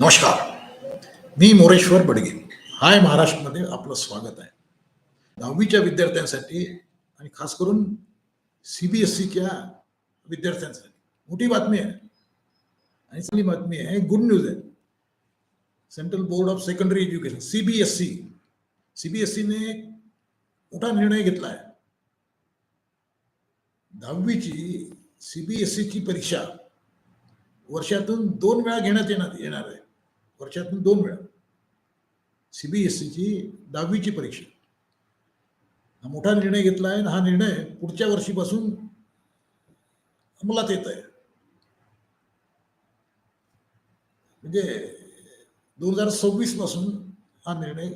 नमस्कार. मी मोरेश्वर बडगे. हाय महाराष्ट्रमध्ये आपलं स्वागत आहे. दहावीच्या विद्यार्थ्यांसाठी आणि खास करून सी बी एस सीच्या विद्यार्थ्यांसाठी. मोठी बातमी आहे. आणि चांगली बातमी आहे. गुड न्यूज आहे. Central Board of Secondary Education C B S C C B S सीने मोठा निर्णय घेतला आहे. दहावीची सी बी एस सीची परीक्षा वर्षातून दोन वेळा घेण्यात येणार येणार आहे. वर्षातून दोन वेळा. सीबीएसईची दहावीची परीक्षा. हा मोठा निर्णय घेतला आहे आणि हा निर्णय पुढच्या वर्षीपासून अंमलात येत आहे म्हणजे दोन हजार सव्वीसपासून हा निर्णय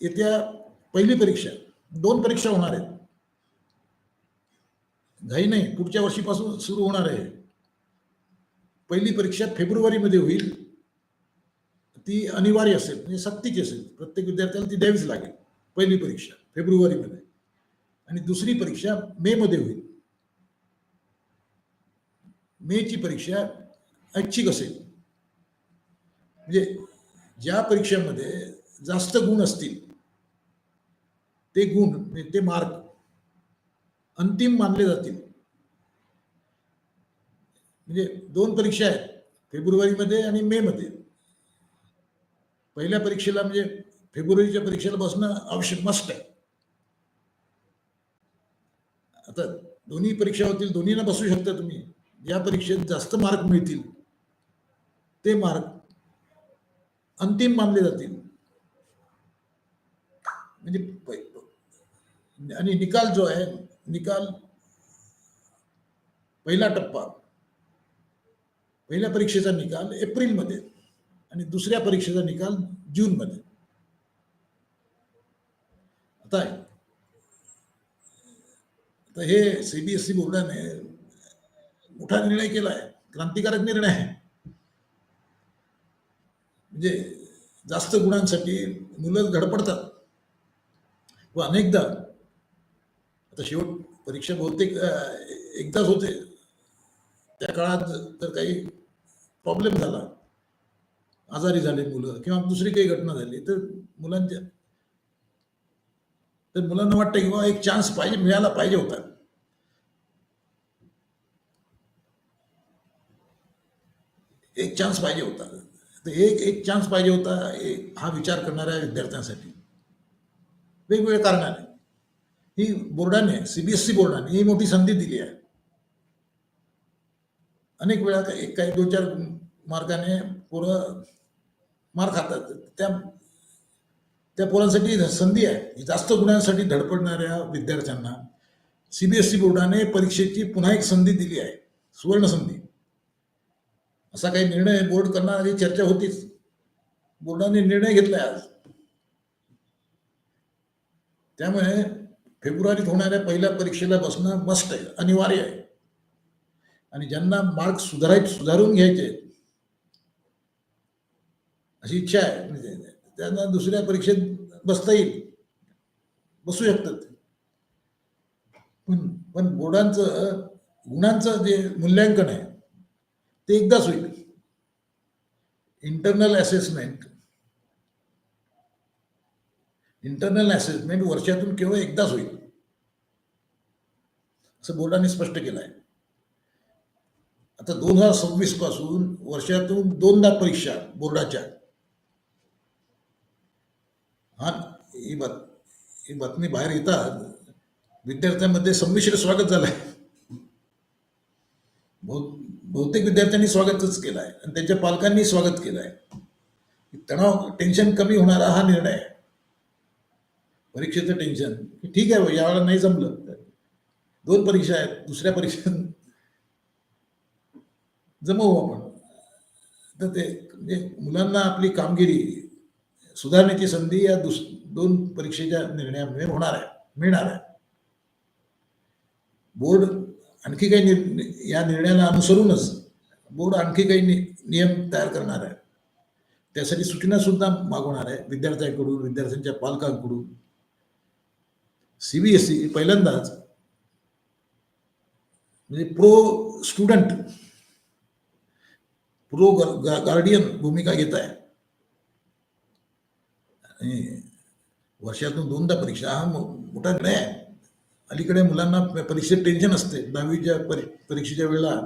येत्या पहिली परीक्षा दोन परीक्षा होणार आहेत. घाई नाही पुढच्या वर्षीपासून सुरू होणार आहे. पहिली परीक्षा फेब्रुवारीमध्ये होईल. ती अनिवार्य असेल म्हणजे सक्तीची असेल. प्रत्येक विद्यार्थ्याला ती द्यावीच लागेल पहिली परीक्षा फेब्रुवारीमध्ये. आणि दुसरी परीक्षा मे मध्ये होईल. मेची परीक्षा ऐच्छिक असेल. म्हणजे ज्या परीक्षेमध्ये जास्त गुण असतील ते गुण म्हणजे ते मार्क अंतिम मानले जातील. म्हणजे दोन परीक्षा आहेत फेब्रुवारीमध्ये आणि मे मध्ये पहिल्या परीक्षेला म्हणजे फेब्रुवारीच्या परीक्षेला बसणं आवश्यक मस्ट आहे. आता दोन्ही परीक्षा होतील दोन्हीला बसू शकता तुम्ही. ज्या परीक्षेत जास्त मार्क मिळतील ते मार्क अंतिम मानले जातील. म्हणजे आणि निकाल जो आहे निकाल पहिला टप्पा. पहिल्या परीक्षेचा निकाल एप्रिलमध्ये आणि दुसऱ्या परीक्षेचा निकाल जूनमध्ये. आता आता हे सीबीएसई बोर्डाने मोठा निर्णय केला आहे. क्रांतिकारक निर्णय आहे. म्हणजे जास्त गुणांसाठी मुलं धडपडतात. व अनेकदा आता शेवट परीक्षा बहुतेक एकदाच होते. त्या काळात तर काही प्रॉब्लेम झाला. आजारी झाले मुलं किंवा दुसरी काही घटना झाली तर मुलांच्या तर मुलांना वाटतं की बाबा एक चान्स पाहिजे मिळाला पाहिजे होता. एक चान्स पाहिजे होता. तर एक एक चान्स पाहिजे होता एक हा विचार करणाऱ्या विद्यार्थ्यांसाठी. वेगवेगळ्या कारणाने. ही बोर्डाने सीबीएसई बोर्डाने ही मोठी संधी दिली आहे. अनेक वेळा एक काही दोन चार मार्गाने पोरं मार खातात. त्या त्या पोरांसाठी संधी आहे. जास्त गुणांसाठी धडपडणाऱ्या विद्यार्थ्यांना सीबीएसई बोर्डाने परीक्षेची पुन्हा एक संधी दिली आहे. सुवर्ण संधी. असा काही निर्णय बोर्ड करणारी चर्चा होतीच. बोर्डाने निर्णय घेतलाय आज. त्यामुळे फेब्रुवारीत होणाऱ्या पहिल्या परीक्षेला बसणं मस्ट आहे अनिवार्य आहे. आणि ज्यांना मार्क सुधाराय सुधारून घ्यायचे अशी इच्छा आहे. म्हणजे त्यांना दुसऱ्या परीक्षेत बसता येईल. बसू शकतात पण पण बोर्डांचं गुणांचं जे मूल्यांकन आहे ते एकदाच होईल. इंटरनल असेसमेंट इंटरनल असेसमेंट वर्षातून केवळ एकदाच होईल. असं बोर्डाने स्पष्ट केलं आहे. आता दोन हजार सव्वीसपासून वर्षातून दोनदा परीक्षा बोर्डाच्या. हा ही बात ही बातमी बाहेर येतात. विद्यार्थ्यांमध्ये संमिश्र स्वागत झालंय. बहु- बहुतेक विद्यार्थ्यांनी स्वागतच केलं आहे आणि त्यांच्या पालकांनी स्वागत केलं आहे तणाव टेन्शन कमी होणारा हा निर्णय. आहे परीक्षेचं टेन्शन ठीक आहे यावेळेला नाही जमलं. दोन परीक्षा आहेत दुसऱ्या परीक्षेत जमवू आपण. तर ते म्हणजे मुलांना आपली कामगिरी सुधारण्याची संधी या दुस दोन परीक्षेच्या निर्णयामुळे होणार आहे मिळणार आहे. बोर्ड आणखी काही निर् या निर्णयाला अनुसरूनच बोर्ड आणखी काही नि नियम तयार करणार आहे. त्यासाठी सूचना सुद्धा मागवणार आहे विद्यार्थ्यांकडून विद्यार्थ्यांच्या पालकांकडून. सी बी एस ई पहिल्यांदाच म्हणजे प्रो स्टुडंट प्रो गार्डियन भूमिका घेत आहे. आणि वर्षातून दोनदा परीक्षा हा मो- मोठा निर्णय आहे. अलीकडे मुलांना परीक्षेत टेन्शन असते. दहावीच्या परी परीक्षेच्या वेळेला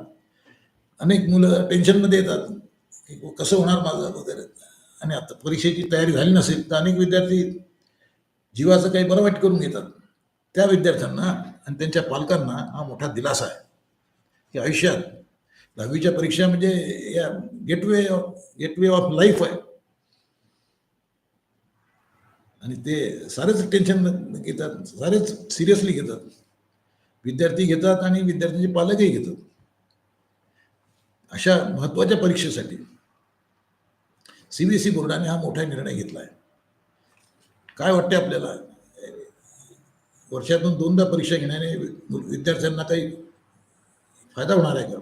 अनेक मुलं टेन्शनमध्ये येतात. की कसं होणार माझं वगैरे. आणि आता परीक्षेची तयारी झाली नसेल तर अनेक विद्यार्थी जीवाचं काही बरं वाईट करून घेतात. त्या विद्यार्थ्यांना आणि त्यांच्या पालकांना हा मोठा दिलासा आहे. की आयुष्यात दहावीच्या परीक्षा म्हणजे या गेटवे गेटवे ऑफ लाईफ आहे. आणि ते सारेच टेन्शन घेतात सारेच सिरियसली घेतात. विद्यार्थी घेतात आणि विद्यार्थ्यांचे पालकही घेतात. अशा महत्त्वाच्या परीक्षेसाठी सीबीएसई बोर्डाने हा मोठा निर्णय घेतला आहे काय वाटते आपल्याला? वर्षातून दोनदा परीक्षा घेण्याने विद्यार्थ्यांना काही फायदा होणार आहे का?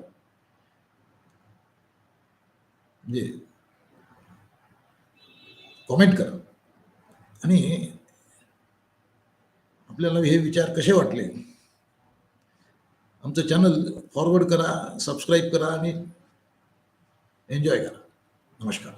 म्हणजे कॉमेंट करा. आणि आपल्याला हे विचार कसे वाटले? आमचं चॅनल फॉरवर्ड करा सबस्क्राईब करा आणि एन्जॉय करा. नमस्कार.